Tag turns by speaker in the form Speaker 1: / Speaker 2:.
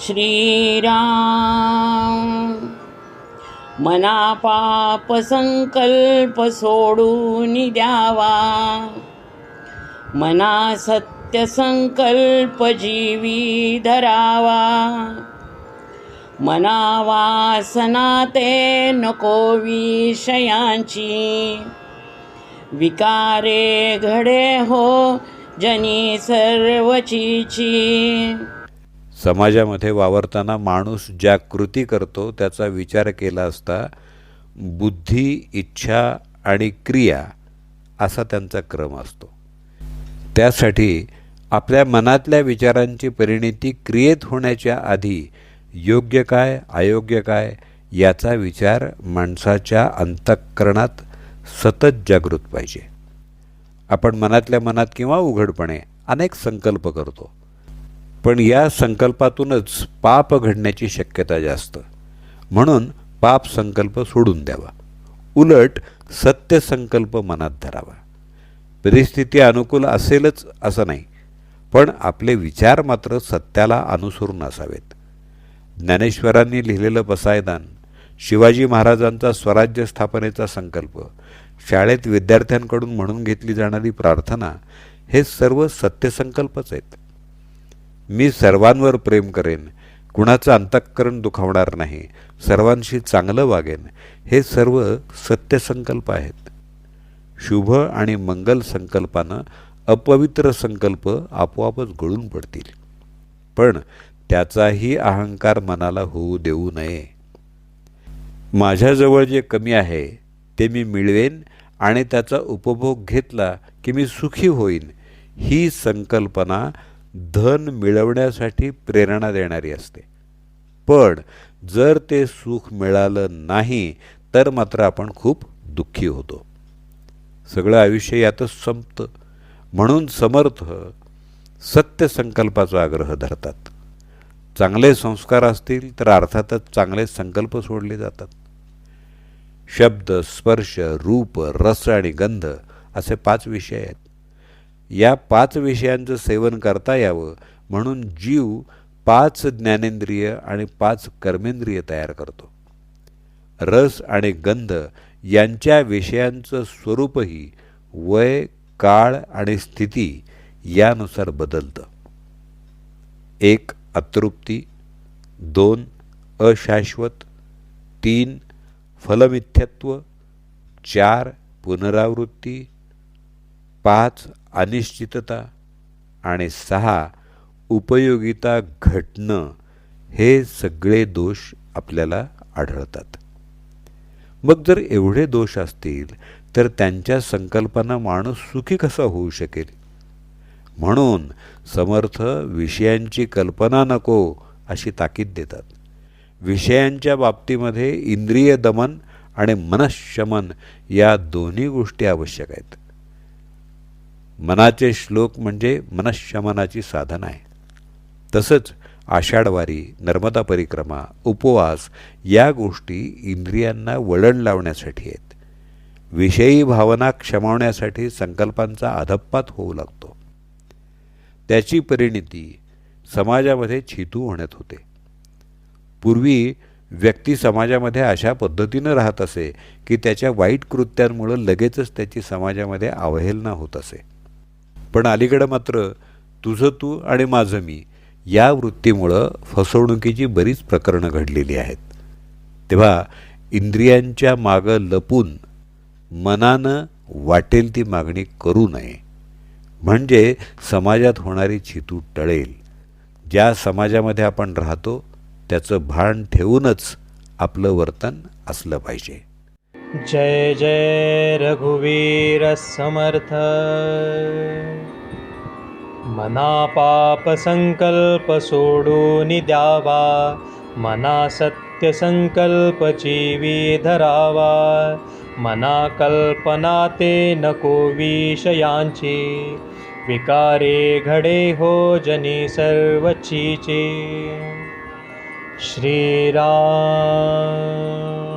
Speaker 1: श्रीराम. मना पाप संकल्प सोडून द्यावा. मना सत्य संकल्प जीवी धरावा. मना वासना ते नको विषयांची. विकारे घडे हो जनी सर्वचीची.
Speaker 2: समाजामध्ये वावरताना माणूस ज्या कृती करतो त्याचा विचार केला असता बुद्धी इच्छा आणि क्रिया असा त्यांचा क्रम असतो. त्यासाठी आपल्या मनातल्या विचारांची परिणिती क्रियेत होण्याच्या आधी योग्य काय अयोग्य काय याचा विचार माणसाच्या अंतःकरणात सतत जागृत पाहिजे. आपण मनातल्या मनात किंवा उघडपणे अनेक संकल्प करतो. पण या संकल्पातूनच पाप घडण्याची शक्यता जास्त. म्हणून पाप संकल्प सोडून द्यावा. उलट सत्य संकल्प मनात धरावा. परिस्थिती अनुकूल असेलच असं नाही पण आपले विचार मात्र सत्याला अनुसरून असावेत. ज्ञानेश्वरांनी लिहिलेलं पसायदान शिवाजी महाराजांचा स्वराज्य स्थापनेचा संकल्प शाळेत विद्यार्थ्यांकडून म्हणून घेतली जाणारी प्रार्थना हे सर्व सत्यसंकल्पच आहेत. मी सर्वांवर प्रेम करेन. कुणाचं अंतःकरण दुखावणार नाही. सर्वांशी चांगलं वागेन. हे सर्व सत्यसंकल्प आहेत. शुभ आणि मंगल संकल्पानं अपवित्र संकल्प आपोआपच गळून पडतील. पण त्याचाही अहंकार मनाला होऊ देऊ नये. माझ्याजवळ जे कमी आहे ते मी मिळवेन आणि त्याचा उपभोग घेतला की मी सुखी होईन. ही संकल्पना धन मिळवण्यासाठी प्रेरणा देणारी असते. पण जर ते सुख मिळालं नाही तर मात्र आपण खूप दुःखी होतो. सगळं आयुष्य यातच संपतं. म्हणून समर्थ सत्य संकल्पाचा आग्रह धरतात. चांगले संस्कार असतील तर अर्थातच चांगले संकल्प सोडले जातात. शब्द स्पर्श रूप रस आणि गंध असे पाच विषय आहेत. या पाच विषयांचं सेवन करता यावं म्हणून जीव पाच ज्ञानेंद्रिय आणि पाच कर्मेंद्रिय तयार करतो. रस आणि गंध यांच्या विषयांचं स्वरूपही वय काळ आणि स्थिती यानुसार बदलतं. एक अतृप्ती. दोन अशाश्वत. तीन फलमिथ्यत्व. चार पुनरावृत्ती. पाच अनिश्चितता आणि सहा उपयोगिता घटणं हे सगळे दोष आपल्याला आढळतात. मग जर एवढे दोष असतील तर त्यांच्या संकल्पना माणूस सुखी कसा होऊ शकेल? म्हणून समर्थ विषयांची कल्पना नको अशी ताकीद देतात. विषयांच्या बाबतीमध्ये इंद्रिय दमन आणि मनशमन या दोन्ही गोष्टी आवश्यक आहेत. मनाचे श्लोक म्हणजे मनशमनाची साधन आहे. तसंच आषाढवारी नर्मदा परिक्रमा उपवास या गोष्टी इंद्रियांना वळण लावण्यासाठी आहेत. विषयी भावना क्षमावण्यासाठी संकल्पांचा अधप्पात होऊ लागतो. त्याची परिणिती समाजामध्ये छितू होण्यात होते. पूर्वी व्यक्ती समाजामध्ये अशा पद्धतीनं राहत असे की त्याच्या वाईट कृत्यांमुळं लगेचच त्याची समाजामध्ये अवहेलना होत असे. पण अलीकडं मात्र तुझं तू आणि माझं मी या वृत्तीमुळं फसवणुकीची बरीच प्रकरणं घडलेली आहेत. तेव्हा इंद्रियांच्या मागं लपून मनानं वाटेल ती मागणी करू नये. म्हणजे समाजात होणारी छितू टळेल. ज्या समाजामध्ये आपण राहतो त्याचं भान ठेवूनच आपलं वर्तन असलं पाहिजे.
Speaker 3: जय जय रघुवीर समर्थ। मना पाप संकल्प सोडून द्यावा मना सत्य संकल्प जीवी धरावा। मना कल्पना ते नको विषयांची। विकारे घडे हो जनी सर्वचीचे। श्रीराम